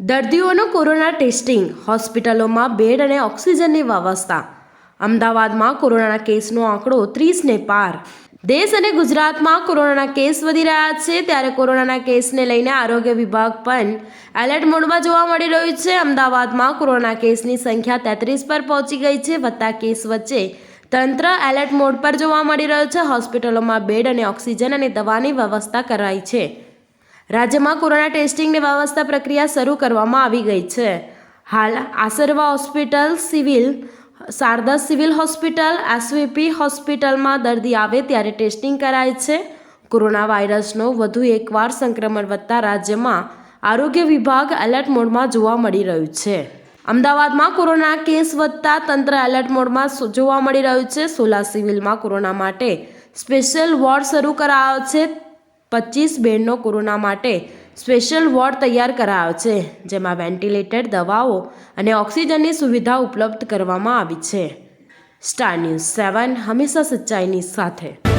દર્દીઓનું corona testing, હોસ્પિટલોમાં bed અને ઓક્સિજનની વ્યવસ્થા. અમદાવાદમાં કોરોનાના કેસનો આંકડો ત્રીસને પાર. દેશ અને ગુજરાતમાં કોરોનાના કેસ વધી રહ્યા છે, ત્યારે કોરોનાના કેસને લઈને આરોગ્ય વિભાગ પણ એલર્ટ મોડમાં જોવા મળી રહ્યું છે. અમદાવાદમાં કોરોના કેસની સંખ્યા તેત્રીસ પર પહોંચી ગઈ છે વધતા કેસ વચ્ચે તંત્ર એલર્ટ મોડ પર જોવા મળી રહ્યું છે. હોસ્પિટલોમાં બેડ અને ઓક્સિજન અને દવાની વ્યવસ્થા કરાઈ છે. રાજ્યમાં કોરોના ટેસ્ટિંગની વ્યવસ્થા પ્રક્રિયા શરૂ કરવામાં આવી ગઈ છે. હાલ Asarwa hospital civil, Sharda civil hospital, SVP હોસ્પિટલમાં દર્દી આવે ત્યારે ટેસ્ટિંગ કરાય છે. કોરોના વાયરસનો વધુ એકવાર સંક્રમણ વધતા રાજ્યમાં આરોગ્ય વિભાગ એલર્ટ મોડમાં જોવા મળી રહ્યું છે. અમદાવાદમાં કોરોના કેસ વધતા તંત્ર એલર્ટ મોડમાં જોવા મળી રહ્યું છે. સોલા સિવિલમાં કોરોના માટે સ્પેશિયલ વોર્ડ શરૂ કરાયો છે. પચીસ બેડનો કોરોના માટે સ્પેશિયલ વોર્ડ તૈયાર કરાયો છે, જેમાં વેન્ટિલેટર, દવાઓ અને ઓક્સિજનની સુવિધા ઉપલબ્ધ કરવામાં આવી છે. સ્ટાર ન્યૂઝ સેવન, હંમેશા સચ્ચાઈની સાથે.